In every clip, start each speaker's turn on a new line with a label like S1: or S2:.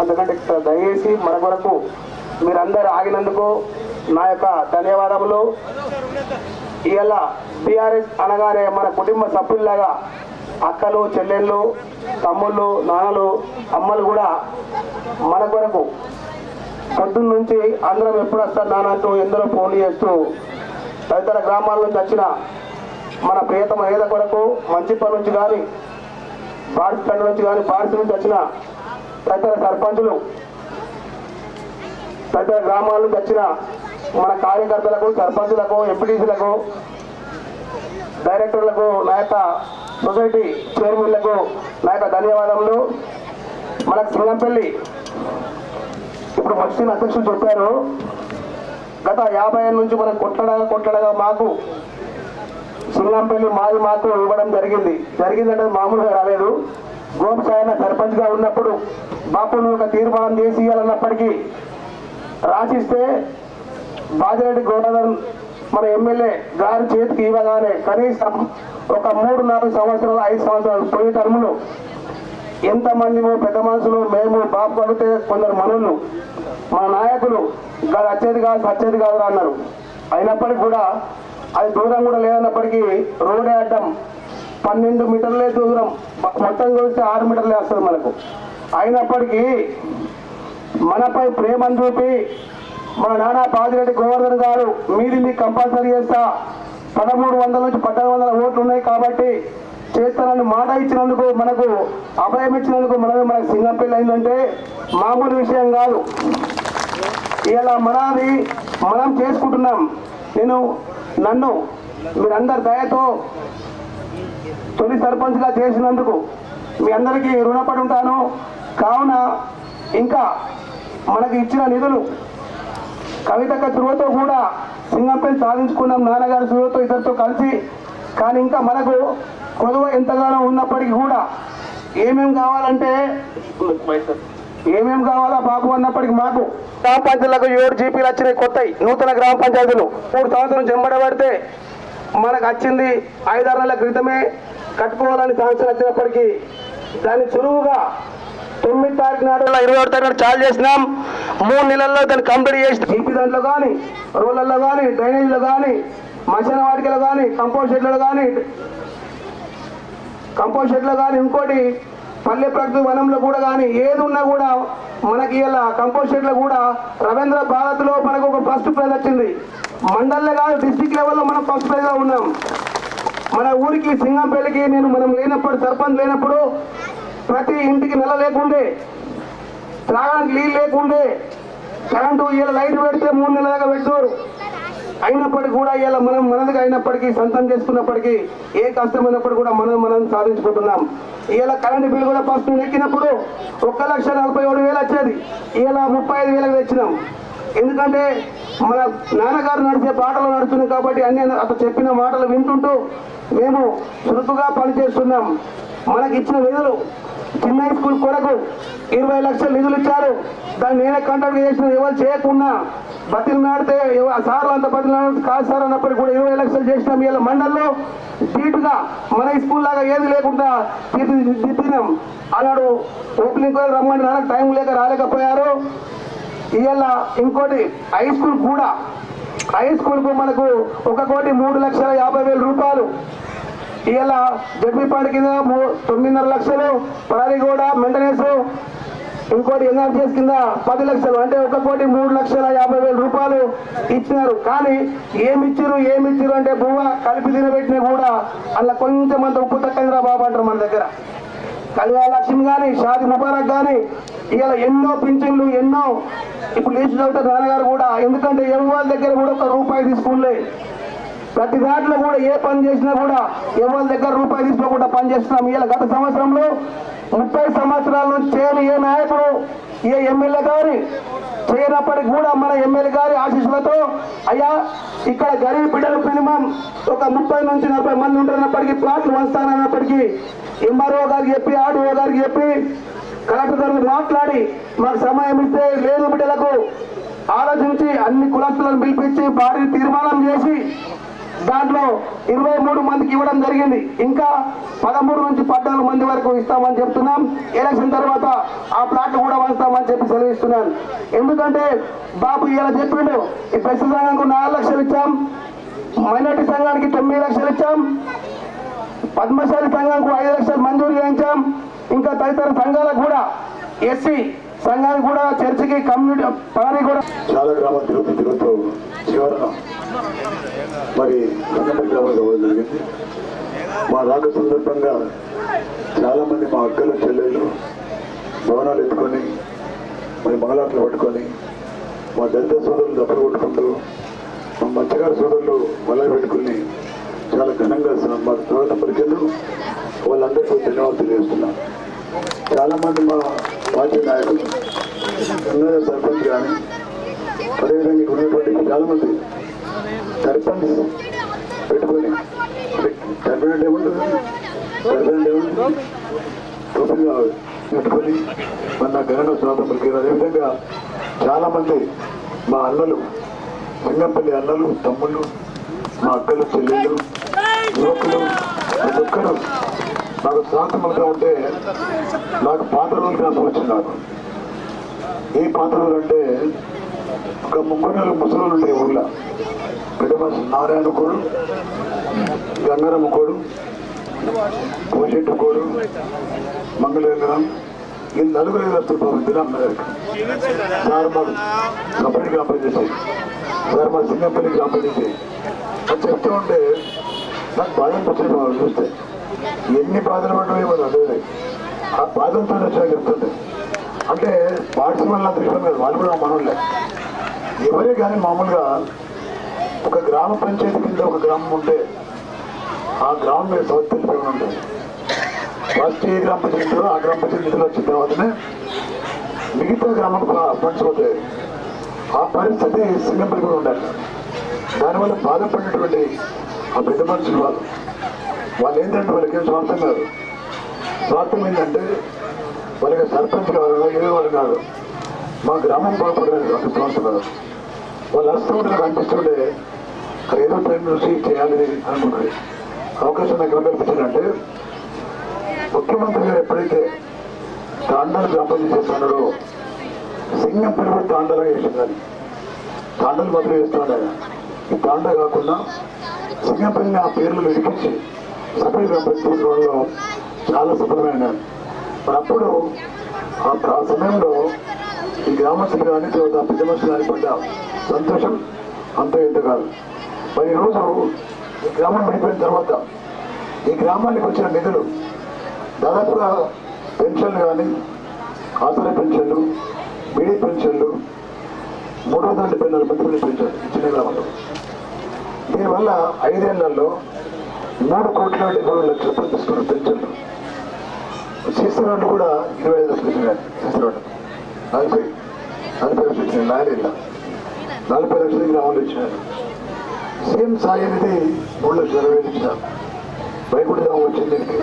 S1: అందుకంటే దయచేసి మన కొరకు మీరందరూ ఆగినందుకు నా యొక్క ధన్యవాదములు. ఇలా టిఆర్ఎస్ అనగానే మన కుటుంబ సభ్యుల్లాగా అక్కలు చెల్లెళ్ళు తమ్ముళ్ళు నాన్నలు అమ్మలు కూడా మన కొరకు పొద్దున్న నుంచి అందరం ఎప్పుడు వస్తారు నానంటూ ఎందరో ఫోన్లు చేస్తూ తదితర గ్రామాల నుంచి వచ్చిన మన ప్రియతమ నేత కొరకు మంచిపల్లి నుంచి కానీ బాడిపేట నుంచి కానీ బాడిసి నుంచి వచ్చిన తదితర సర్పంచులు తదితర గ్రామాల నుంచి వచ్చిన మన కార్యకర్తలకు సర్పంచులకు ఎంపీటీసీలకు డైరెక్టర్లకు నా యొక్క సొసైటీ చైర్మన్లకు నా యొక్క ధన్యవాదములు. మనకు సింగంపల్లి ఇప్పుడు వచ్చిన అధ్యక్షులు చెప్పారు. గత యాభై ఏళ్ళ నుంచి మనం కొట్టడగా కొట్టడగా మాకు సింగంపల్లి మాది మాకు ఇవ్వడం జరిగింది. జరిగిందంటే మామూలుగా రాలేదు. గోంసాయన సర్పంచ్గా ఉన్నప్పుడు బాపును ఒక తీర్మానం చేసి ఇవ్వాలన్నప్పటికీ రాసిస్తే బాజిరెడ్డి గోదావరి మన ఎమ్మెల్యే గారి చేతికి ఇవ్వగానే కనీసం ఒక మూడు నాలుగు సంవత్సరాలు ఐదు సంవత్సరాలు పోయే టర్ములు ఎంతమంది పెద్ద మనుషులు మేము బాపు కలిగితే కొందరు మనులు మా నాయకులు గారు వచ్చేది కాదు వచ్చేది కాదు అన్నారు. అయినప్పటికీ కూడా అది దూరం కూడా లేదన్నప్పటికీ రోడ్ అడ్డం పన్నెండు మీటర్లే దూరం. మొత్తం కలిస్తే ఆరు మీటర్లే వస్తుంది మనకు. అయినప్పటికీ మనపై ప్రేమను చూపి మన నాన్న పాదిరెడ్డి గోవర్ధన్ గారు మీది మీకు కంపల్సరీ చేస్తా. పదమూడు వందల నుంచి పద్నాలుగు వందల ఓట్లు ఉన్నాయి కాబట్టి చేస్తానని మాట ఇచ్చినందుకు మనకు అభయం ఇచ్చినందుకు మనమే మనకు సింగంపల్లి అయిందంటే మామూలు విషయం కాదు. ఇలా మనది మనం చేసుకుంటున్నాం. నేను నన్ను మీరందరి దయతో తొలి సర్పంచ్గా చేసినందుకు మీ అందరికీ రుణపడి ఉంటాను కావున ఇంకా మనకి ఇచ్చిన నిధులు కవితక్క చురువతో కూడా సింగంపల్లి సాధించుకున్నాం నాన్నగారి చురువతో ఇద్దరితో కలిసి. కానీ ఇంకా మనకు కొలువ ఎంతగానో ఉన్నప్పటికీ కూడా ఏమేం కావాలంటే ఏమేం కావాలా బాబు అన్నప్పటికీ మాకు గ్రామ పంచాయతీలకు ఏడు జీపీలు వచ్చినాయి కొత్తవి నూతన గ్రామ పంచాయతీలు. మూడు సంవత్సరం చెంబడబడితే మనకు వచ్చింది ఐదారు నెలల క్రితమే కట్టుకోవాలని సంవత్సరం వచ్చినప్పటికీ దాన్ని చురువుగా తొమ్మిది తారీఖు నాడు ఇరవై ఒకటి తారీఖు చాలు చేసినాం. మూడు నెలల్లో దాన్ని కంప్లీట్ చేసి జీపీ దాంట్లో కానీ రోడ్లలో కానీ డ్రైనేజీలో కానీ మశాన వాటికలో కానీ కంపోస్ట్ షెడ్లలో కానీ కంపోస్ట్ షెడ్లో కానీ ఇంకోటి పల్లె ప్రకృతి వనంలో కూడా కానీ ఏది ఉన్నా కూడా మనకి ఇలా కంపోస్ట్ షెడ్లో కూడా రవీంద్ర భారత్లో మనకు ఒక ఫస్ట్ ప్రైజ్ వచ్చింది. మండల్లో కాదు డిస్టిక్ లెవెల్లో మనం ఫస్ట్ ప్రైజ్గా ఉన్నాం. మన ఊరికి సింగంపల్లికి నేను మనం లేనప్పుడు సర్పంచ్ లేనప్పుడు ప్రతి ఇంటికి నెల లేకుండే త్రాగడానికి నీళ్ళు లేకుండే కరెంటు ఇలా లైట్ పెడితే మూడు నెలల దాకా పెడతారు అయినప్పటికీ కూడా ఇలా మనం మనదిగా అయినప్పటికీ సొంతం చేసుకున్నప్పటికీ ఏ కష్టమైనప్పుడు కూడా మనం మనం సాధించుకుంటున్నాం. ఇలా కరెంటు బిల్లు కూడా ఫస్ట్ ఎక్కినప్పుడు ఒక్క లక్ష నలభై ఏడు వేలు వచ్చేది. ఇలా ముప్పై ఐదు వేలకు తెచ్చినాం. ఎందుకంటే మన నాన్నగారు నడిచే పాటలు నడుస్తున్నాయి కాబట్టి అన్ని అతను చెప్పిన మాటలు వింటుంటూ మేము చురుకుగా పనిచేస్తున్నాం. మనకి ఇచ్చిన నిధులు చిన్న స్కూల్ కొరకు ఇరవై లక్షల నిధులు ఇచ్చారు. దాన్ని నేనే కాంటాక్ట్ చేసిన ఎవరు చేయకుండా బతిలు నాడితే సార్లు అంత బతిలు కాదు సార్ అన్నప్పటికీ కూడా ఇరవై లక్షలు చేసినాం. ఇలా మండల్లో ధీటుగా మన స్కూల్ లాగా ఏది లేకుండా తీర్చిదిద్దినాం. అలాడు ఓపెనింగ్ కూడా రమ్మని నాకు టైం లేక రాలేకపోయారు. ఇవాళ ఇంకోటి హై స్కూల్ కూడా హై స్కూల్కు మనకు ఒక కోటి మూడు లక్షల యాభై వేల రూపాయలు. ఇవాళ జడ్పీపాడు కింద మూ- తొమ్మిదిన్నర లక్షలు పరారిగూడ మెయింటెనెన్స్ ఇంకోటి ఎన్ఆర్జీఎస్ కింద పది లక్షలు అంటే ఒక కోటి మూడు లక్షల యాభై వేల రూపాయలు ఇచ్చినారు. కానీ ఏమిచ్చారు ఏమిచ్చారు అంటే బువ్వ కలిపి తినబెట్టినా కూడా అలా కొంచెం అంత ఉప్పు తక్కువ బాబు అంటారు మన దగ్గర. కళ్యాణలక్ష్మి కానీ షాది ముబారక్ కానీ ఇలా ఎన్నో పింఛన్లు ఎన్నో ఇప్పుడు లేచి చదువుతారు నాన్నగారు కూడా ఎందుకంటే ఎవరి దగ్గర కూడా ఒక రూపాయి తీసుకునే ప్రతి దాంట్లో కూడా ఏ పని చేసినా కూడా ఎవరి దగ్గర రూపాయి తీసుకోకుండా పని చేస్తున్నాం. ఇలా గత సంవత్సరంలో ముప్పై సంవత్సరాల నుంచి చేయని ఏ నాయకుడు ఏ ఎమ్మెల్యే గారి చేయనప్పటికీ కూడా మన ఎమ్మెల్యే గారి ఆశీస్సులతో అయ్యా ఇక్కడ గరీబ్ బిడ్డలు మినిమం ఒక ముప్పై నుంచి నలభై మంది ఉంటున్నప్పటికీ ప్లాట్లు వస్తానన్నప్పటికీ ఎంఆర్ఓ గారికి చెప్పి ఆర్డీఓ గారికి చెప్పి కలెక్టర్ గారికి మాట్లాడి మాకు సమయం ఇస్తే లేదు బిడ్డలకు. ఆలోచించి అన్ని కులస్తులను పిలిపించి భారీ తీర్మానం చేసి దాంట్లో ఇరవై మూడు మందికి ఇవ్వడం జరిగింది. ఇంకా పదమూడు నుంచి పద్నాలుగు మంది వరకు ఇస్తామని చెప్తున్నాం. ఎలక్షన్ తర్వాత ఆ ప్లాట్లు కూడా వస్తామని చెప్పి సెలవిస్తున్నాను ఎందుకంటే బాబు ఇలా చెప్పిండు ఈ ప్రస్తుత సంఘంకు నాలుగు లక్షలు ఇచ్చాం మైనార్టీ సంఘానికి తొమ్మిది లక్షలు ఇచ్చాం. పద్మశాలి సంఘానికి ఐదు లక్షలు మంజూరు చేయించాం. ఇంకా తదితర సంఘాలకు కూడా ఎస్సీ సంఘానికి కూడా చర్చికి కమ్యూనిటీ పని కూడా.
S2: చాలా గ్రామాలు తిరుగుతూ తిరుగుతూ చివరన మరి సంగపల్లి జరిగింది. మా రాక సందర్భంగా చాలా మంది మా అక్కలు చెల్లెళ్ళు భవనాలు ఎత్తుకొని మరి మంగళాట్లు పట్టుకొని మా దళిత సోదరులు దప్పలు కొట్టుకుంటూ మా మత్స్యకార సోదరులు వల్ల పెట్టుకుని చాలా ఘనంగా స- మా తర్వాత పరిచయం వాళ్ళందరికీ ధన్యవాదాలు తెలియజేస్తున్నాను చాలా మంది మా పార్టీ నాయకులు ఉన్నత సర్పంచ్ కానీ అదేవిధంగా ఇక్కడ ఉన్నటువంటి చాలా మంది సర్పంచ్ పెట్టుకొని సర్పంచ్ ఏముంటుంది సర్పంచ్ ఏముంటుంది టోపీగా పెట్టుకొని మన ఘనంగా స్వాతం పలికారు. అదేవిధంగా చాలా మంది మా అన్నలు సింగంపల్లి అన్నలు తమ్ముళ్ళు మా అక్కలు చెల్లెళ్ళు యువకులు ప్రతి ఒక్కరు నాకు స్వాతంత్రంగా ఉంటే నాకు పాత రోజులు వచ్చింది నాకు. ఏ పాత రోజులు అంటే ఒక ముగ్గురు నెలలు ముసలు ఉండే ఊళ్ళో పెద్ద నారాయణ కోడు గంగారమ్మ కోడు కోశెట్టు కోడు మంగళేంద్రం ఈ నలుగురు ఐదు వస్తారు దినం సార్ మాకు సార్ మా సింగంపల్లి గ్రామ పంచాయతీ చెప్తూ ఉంటే నాకు బాధ అనిపించింది వాళ్ళు చూస్తే. ఎన్ని బాధలు పడ్డా మనం అదే ఆ బాధలతో వచ్చాయి చెప్తుంటే. అంటే పార్టీ వల్ల దృష్టం లేదు వాళ్ళు కూడా మనోళ్ళే. ఎవరే కానీ మామూలుగా ఒక గ్రామ పంచాయతీ కింద ఒక గ్రామం ఉంటే ఆ గ్రామం మీద సౌత్ తెలిపి ఉంటుంది. ఫస్ట్ ఏ గ్రామ పంచాయతీ ఆ గ్రామ పంచాయతీ వచ్చిన తర్వాతనే మిగతా గ్రామం ఫండ్స్ ఆ పరిస్థితి సింగంపల్లి కూడా ఉండాలి. దానివల్ల బాధపడినటువంటి ఆ పెద్ద మనుషులు వాళ్ళు. వాళ్ళు ఏంటంటే వాళ్ళకి ఏం స్వార్థం కాదు. స్వార్థం ఏంటంటే వాళ్ళకి సర్పంచ్ కాదు ఏదో వాళ్ళు కాదు. మా గ్రామం బాగుపడలేదు ఒక స్వార్థం కాదు. వాళ్ళు వస్తూ ఉంటే నాకు అనిపిస్తుండే ఏదో టైం చూసి చేయాలి అనుకుంటుంది. అవకాశం నాకు ఎవరు కల్పించారంటే ముఖ్యమంత్రి గారు ఎప్పుడైతే తాండాలు గ్రామ చేస్తున్నాడో సింగం పిలుపు తాండాలుగా చేసిందని తాండలు మాత్రం చేస్తున్నాడు ఆయన ఈ తాండ కాకుండా సింగంపల్లిని ఆ పేర్లు వెలిపించి సపరేట్ గ్రామ పంచాయతీలో చాలా సఫలమైన మరి అప్పుడు ఆ సమయంలో ఈ గ్రామస్తులు కానీ తర్వాత పెద్ద మనుషులు కానీ పడ్డ సంతోషం అంత ఎంత కాదు. మరి ఈరోజు ఈ గ్రామం పడిపోయిన తర్వాత ఈ గ్రామానికి వచ్చిన నిధులు దాదాపుగా పెన్షన్లు కానీ ఆసరా పెన్షన్లు బీడీ పెన్షన్లు మూడో దాంట్లో పెన్నులు మంది పెన్షన్ చిన్న గ్రామంలో దీనివల్ల ఐదేళ్ళలో మూడు కోట్ల డెబ్బై రెండు లక్షల రూపాయలు తీసుకున్నారు పెన్షన్లు. సీసీ రోడ్డు కూడా ఇరవై ఐదు లక్షలు ఇచ్చినారు సీసీ రోడ్డు నలభై. నలభై లక్షలు ఇచ్చినారు లారీల నలభై లక్షలు గ్రామంలో ఇచ్చినారు. సీఎం సాయి అనేది మూడు లక్షల ఇరవై ఐదు ఇచ్చినారు. బైకుడి గ్రామం వచ్చింది దీనికి.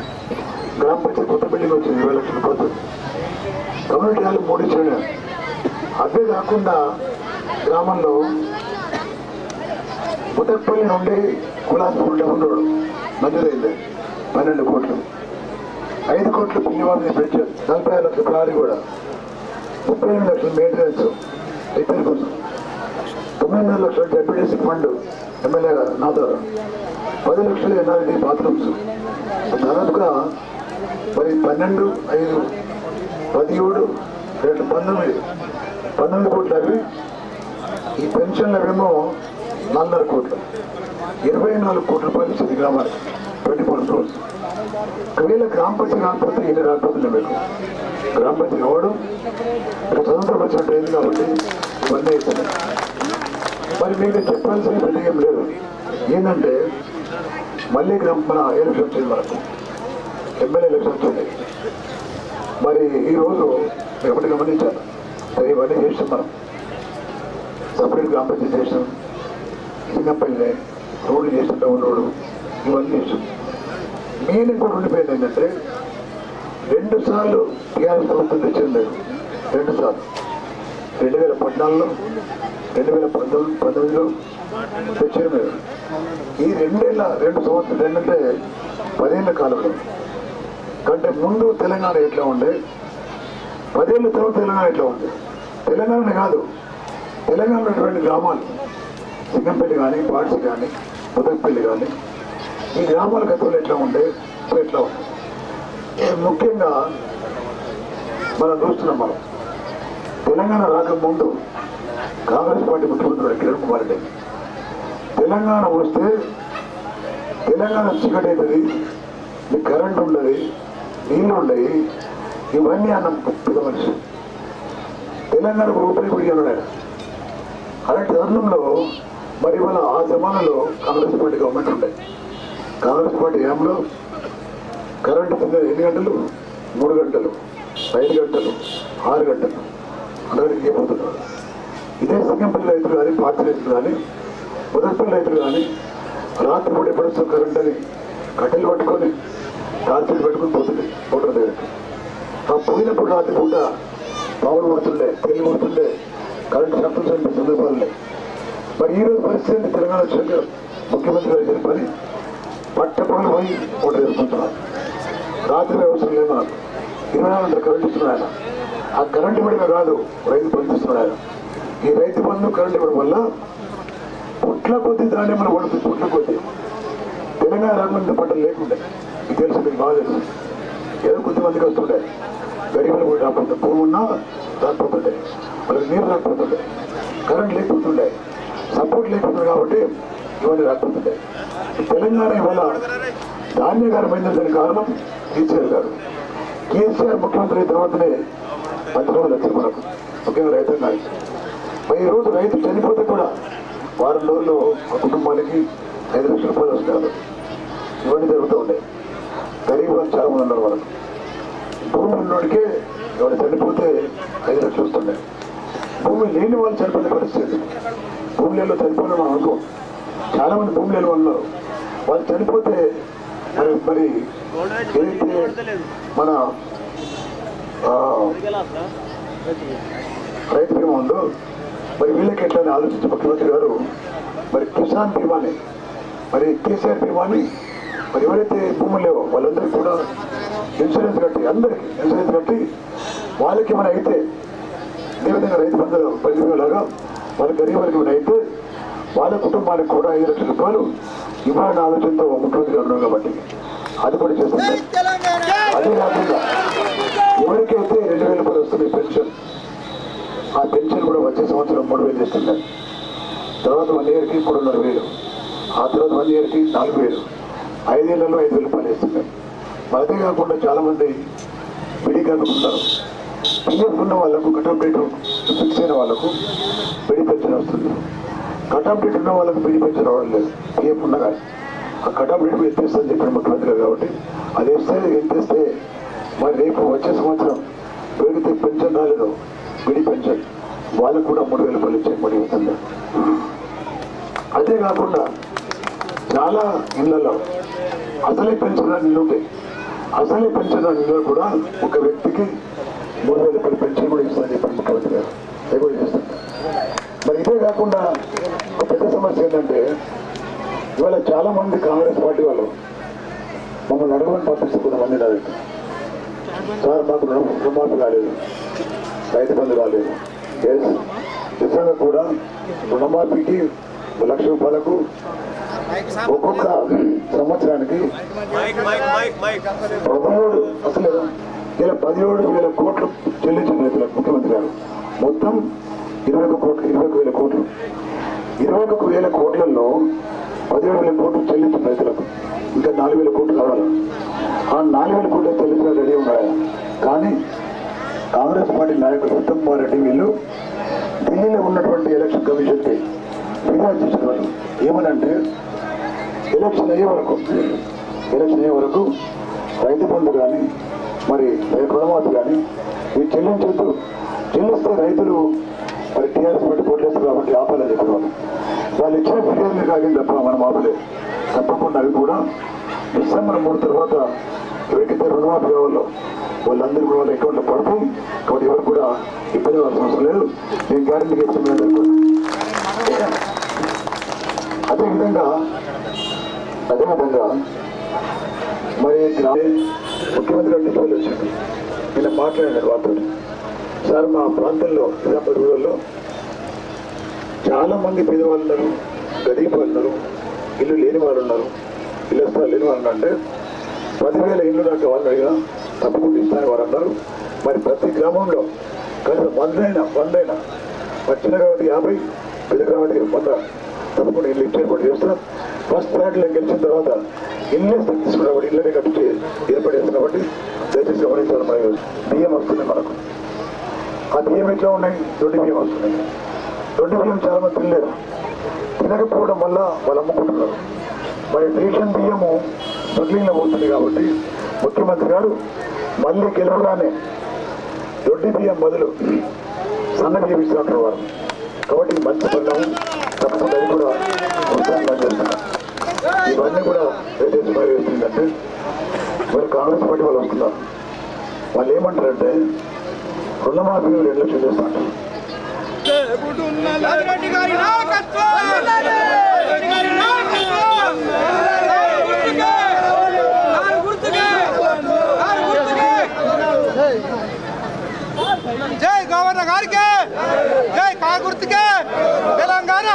S2: గ్రామ పంచాయతీ కొత్త బిల్డింగ్ వచ్చింది ఇరవై లక్షల రూపాయలు కమ్యూనిటీ హాల్ మూడు ఇచ్చాడు అవే కాకుండా గ్రామంలో ముతప్పల్లి నుండి కులాస్పూర్ డబ్బులు మంజూరైంది పన్నెండు కోట్లు. ఐదు కోట్లు పిల్లివారిని పెంచారు. నలభై ఆరు లక్షల కారు కూడా. ముప్పై ఎనిమిది లక్షల మెయింటెనెన్స్ రిపేర్ కోసం. తొమ్మిదిన్నర లక్షల డెప్యూటీసీ ఫండ్ ఎమ్మెల్యే నా ద్వారా పది లక్షలు ఎన్ఆర్ఐడి బాత్రూమ్స్? దాదాపుగా మరి పన్నెండు ఐదు పదిహేడు రెండు పంతొమ్మిది. పంతొమ్మిది కోట్లు అవి ఈ పెన్షన్లు అవేమో నాలుగున్నర కోట్లు. ఇరవై నాలుగు కోట్ల రూపాయలు ఇచ్చింది గ్రామానికి ట్వంటీ ఫోర్ క్రోర్స్ ఒకవేళ గ్రామ పంచాయతీ రాకపోతే ఎన్ని రాకపోతుంది మీకు. గ్రామ పంచాయతీ రావడం ఇక్కడ స్వతంత్రం వచ్చినట్టు అయింది కాబట్టి ఇవన్నీ అవుతుంది మరి మీకు చెప్పాల్సిన పెద్ద ఏం లేదు. ఏంటంటే మళ్ళీ గ్రామ మన ఎలక్షన్ వచ్చింది మనకు. ఎమ్మెల్యే ఎలక్షన్ వచ్చింది. మరి ఈరోజు ఎప్పటి గమనించాను సరే ఇవన్నీ చేస్తాం మనం. సపరేట్ గ్రామ పంచాయతీ చేసాం చిన్నపల్లె రోడ్లు చేసిన టౌన్ రోడ్డు ఇవన్నీ చేసాం మెయిన్ ఇంకోటి ఉండిపోయింది ఏంటంటే రెండు సార్లు టీఆర్ఎస్ ప్రభుత్వం తెచ్చింది రెండు సార్లు. రెండు వేల పద్నాలుగులో రెండు వేల పంతొమ్మిది పంతొమ్మిదిలో తెచ్చారు ఈ రెండేళ్ళ రెండు సంవత్సరాలు ఏంటంటే పదేళ్ళ కాలంలో. కంటే ముందు తెలంగాణ ఎట్లా ఉండే? పదేళ్ళ తర్వాత తెలంగాణ ఎట్లా ఉంది తెలంగాణ కాదు. తెలంగాణ ఉన్నటువంటి గ్రామాలు. సింగంపల్లి కానీ పాడ్సి కానీ ముదక్పల్లి కానీ ఈ గ్రామాల గతంలో ఎట్లా ఉండే? ఇప్పుడు ఎట్లా ఉంది? ముఖ్యంగా మనం చూస్తున్నాం మనం. తెలంగాణ రాకముందు కాంగ్రెస్ పార్టీ ముఖ్యమంత్రి కిరణ్ కుమార్ రెడ్డి. తెలంగాణ వస్తే తెలంగాణ చీకటి మీ కరెంట్ ఉండదు నీళ్ళు ఉండయి ఇవన్నీ అన్న పెద్ద మనిషి. తెలంగాణకు రూపాయి కూడా ఉన్నాడు అలాంటి తరుణంలో మరి ఇవాళ ఆ జమానాలో కాంగ్రెస్ పార్టీ గవర్నమెంట్ ఉండే. కాంగ్రెస్ పార్టీ ఏమంలో కరెంటు కింద ఎన్ని గంటలు? మూడు గంటలు. ఐదు గంటలు. ఆరు గంటలు. అందరికీ పోతున్నారు ఇదే సింగంపల్లి రైతులు కానీ పార్టీ రైతులు కానీ మొదటిపల్లి రైతులు కానీ రాత్రిపూట ఎప్పుడు వస్తుంది కరెంట్ అని కట్టెలు పట్టుకొని టార్చీలు పెట్టుకొని పోతుంది ఓటర్ దగ్గరికి. ఆ పోయినప్పుడు రాత్రి పూట పావులు పడుతుండే పెళ్ళి పడుతుండే కరెంటు షాపులు చనిపోయే సందర్భాలే మరి ఈ రోజు పరిస్థితి తెలంగాణ వచ్చాక ముఖ్యమంత్రి గారు చెప్పని పట్టపగలు పోయి ఓటు వేసుకుంటున్నారు. రాత్రి అవసరం లేదు మనకు. ఇరవై నాలుగు గంటలు కరెంట్ ఇస్తున్నాడు ఆయన. ఆ కరెంట్ ఇవ్వడమే కాదు రైతు బంధు ఆయన. ఈ రైతు బంధు కరెంట్ ఇవ్వడం వల్ల పుట్ల కొద్ది దాన్ని మనం పడుతుంది పుట్ల కొద్ది. తెలంగాణ రాకుండా పంటలు లేకుండే. మీకు తెలుసు మీకు బాగా తెలుసు. ఏదో కొద్దిమందికి వస్తుండే. గరీబులు కూడా రాకుండా భూమి ఉన్నా రాకపోతుండే. వాళ్ళకి నీరు రాకపోతుండే. కరెంట్ లేకపోతుండే. సపోర్ట్ లేకపోతుండే కాబట్టి ఇవన్నీ రాకపోతుండే తెలంగాణ ఇవాళ ధాన్యకరమైన దానికి కారణం కేసీఆర్ గారు. కేసీఆర్ ముఖ్యమంత్రి అయిన తర్వాతనే మంత్రులు వచ్చారు మనకు ముఖ్యంగా రైతాంగానికి మరి ఈ రోజు రైతు చనిపోతే కూడా వారం రోజుల్లో ఆ కుటుంబానికి ఐదు లక్షల రూపాయలు వస్తారు ఇవన్నీ జరుగుతూ ఉన్నాయి. గరీబ్ వాళ్ళు చాలా మంది ఉన్నారు మనకు భూమి ఉన్నోడికే ఎవరు చనిపోతే ఐదు లక్షలు వస్తుండే భూమి లేని వాళ్ళు చనిపోయిన పరిస్థితి. భూమి లేని చనిపోయిన మనం అనుకో. చాలా మంది భూమి లేని వాళ్ళు వాళ్ళు చనిపోతే మరి మరి ఏదైతే మన రైతు బీమా ఉందో మరి వీళ్ళకి ఎట్లా ఆలోచించి ముఖ్యమంత్రి గారు మరి కిసాన్ బీమాని మరి కేసీఆర్ బీమాని మరి ఎవరైతే భూములు లేవో వాళ్ళందరికీ కూడా ఇన్సూరెన్స్ కట్టి అందరికీ ఇన్సూరెన్స్ కట్టి వాళ్ళకి ఏమైనా అయితే అదేవిధంగా రైతు బంధువులు పదివేలాగా వాళ్ళ గరీబులకి ఏమైనా అయితే వాళ్ళ కుటుంబానికి కూడా ఐదు లక్షల రూపాయలు ఇవ్వాలన్న ఆలోచనతో ముఖ్యమంత్రి గారు ఉన్నారు కాబట్టి అది కూడా చేస్తుంది అదే కాకుండా ఎవరికైతే రెండు వేల రూపాయలు వస్తుంది పెన్షన్ ఆ పెన్షన్ కూడా వచ్చే సంవత్సరం మూడు వేలు ఇస్తున్నారు తర్వాత వన్ ఇయర్కి మూడున్నర వేలు. ఆ తర్వాత వన్ ఇయర్కి నాలుగు వేలు. ఐదేళ్ళలో ఐదు వేలు రూపాయలు ఇస్తున్నారు మరి అదే కాకుండా చాలామంది బిడి కాకుండా పిఎఫ్ ఉన్న వాళ్ళకు కటప్ ఫిక్స్ అయిన వాళ్ళకు బిడి పెన్షన్ వస్తుంది. కటప్ డేట్ ఉన్న వాళ్ళకు బిడి పెన్షన్ రావడం లేదు. పిఎఫ్ ఉన్న కానీ ఆ కటప్ డేట్ ఎత్తేస్తుంది చెప్పాడు ముఖ్యమంత్రి కాబట్టి. అది వేస్తే ఎత్తేస్తే మరి రేపు వచ్చే సంవత్సరం పెరిగితే పెన్షన్ రాలేదు. బిడి పెన్షన్. వాళ్ళకు కూడా మూడు వేల రూపాయలు ఇచ్చే మరి అంతేకాకుండా చాలా ఇళ్ళలో అసలే పెన్షన్ ఇల్లు అసలే పెన్షన్ ఇల్లు కూడా ఒక వ్యక్తికి మూడు వేల రూపాయల పెన్షన్ కూడా ఇస్తుందని చెప్పి ముఖ్యమంత్రి గారు అది కూడా చేస్తారు మరి ఇదే కాకుండా ఒక పెద్ద సమస్య ఏంటంటే ఇవాళ చాలా మంది కాంగ్రెస్ పార్టీ వాళ్ళు మమ్మల్ని అడగమని పంపిస్తే కొంతమంది నా దగ్గర. సార్ మాకు రుణ రుణమాఫీ కాలేదు. రైతు బంధు రాలేదు ఎస్ నిజంగా కూడా రుణమాఫీకి లక్ష రూపాయలకు ఒక్కొక్క సంవత్సరానికి పదమూడు అసలు ఇలా పదిహేడు వేల కోట్లు చెల్లించిన రైతులకు ముఖ్యమంత్రి గారు. మొత్తం ఇరవై ఒక కోట్లు ఇరవై ఒక వేల కోట్లు. ఇరవై ఒక వేల కోట్లలో పదిహేడు వేల కోట్లు చెల్లించిన రైతులకు. ఇంకా నాలుగు వేల కోట్లు కావాలి. ఆ నాలుగు వేల కోట్లు చెల్లించిన రెడీ ఉన్నాయి? కానీ కాంగ్రెస్ పార్టీ నాయకుడు ఉత్తమ్ కుమార్ రెడ్డి వీళ్ళు ఢిల్లీలో ఉన్నటువంటి ఎలక్షన్ కమిషన్కి ఫిర్యాదు చేసిన వాళ్ళు ఏమనంటే ఎలక్షన్ అయ్యే వరకు ఎలక్షన్ అయ్యే వరకు రైతు బంధు కానీ మరి రైతు రుణమాఫీ కానీ ఇవి చెల్లించొద్దు. చెల్లిస్తే రైతులు మరి టీఆర్ఎస్ పెట్టి కోట్లేస్తారు కాబట్టి ఆపాలని చెప్పిన వాళ్ళు. ఇచ్చిన ఫిర్యాదులు కాగింది తప్ప మనం ఆపలేదు తప్పకుండా అవి కూడా డిసెంబర్ మూడు తర్వాత ఎవరికైతే రుణమాఫీ కావాలో వాళ్ళందరూ కూడా వాళ్ళ అకౌంట్లో పడతాయి కాబట్టి ఎవరు కూడా ఇబ్బంది పడాల్సిన అవసరం లేదు. నేను గ్యారెంటీ ఇస్తున్నాను అదేవిధంగా అదేవిధంగా మరి గ్రామీణ ముఖ్యమంత్రి గారు ఢిల్లీలో వచ్చాడు నిన్న మాట్లాడినారు వారితో సార్ మా ప్రాంతంలో నిజామాబాద్ రూరల్లో చాలామంది పేదవాళ్ళు ఉన్నారు గరీబ్ వాళ్ళు ఉన్నారు ఇల్లు లేని వాళ్ళు ఉన్నారు ఇల్లు స్థలాలు లేని వాళ్ళు అంటే పదివేల ఇల్లు నాకు వాళ్ళు అడిగినా తప్పకుండా ఇస్తారని వారు అన్నారు. మరి ప్రతి గ్రామంలో కనీసం వందైనా వందైనా మరి చిన్న గ్రామానికి యాభై పెద్ద గ్రామానికి వంద తప్పకుండా ఇల్లు ఇచ్చే ఏర్పాటు ఫస్ట్ ఫ్లాట్లో గెలిచిన తర్వాత ఇల్లే తీసుకున్నప్పుడు ఇళ్ళనే కట్టి ఏర్పడేస్తుంది కాబట్టి దయచేసి గమనించాలి మన బియ్యం వస్తుంది మనకు. ఆ బియ్యం ఎట్లా ఉన్నాయి? దొడ్డి బియ్యం వస్తున్నాయి దొడ్డి బియ్యం చాలా మంది తినలేరు. తినకపోవడం వల్ల వాళ్ళు అమ్ముకుంటున్నారు. మరి రేషన్ బియ్యము దొడ్లీలో పోతుంది కాబట్టి ముఖ్యమంత్రి గారు మళ్ళీ గెలవగానే దొడ్డి బియ్యం బదులు సన్న బియ్యం ఇస్తున్నట్టు వారు కాబట్టి మంచి పనులు తప్పకుండా కూడా ఉత్సాహంగా చేస్తున్నారు. ఇవన్నీ కూడా దయచేసి మరి వేస్తుందంటే మరి కాంగ్రెస్ పార్టీ వాళ్ళు వస్తున్నారు. వాళ్ళు ఏమంటారంటే రుణమాఫీ రెండు లక్షలు చేస్తాంటారు
S3: రాజరెడ్డి జై గవర్నర్ గారికి జై కాకుర్తికే తెలంగాణ.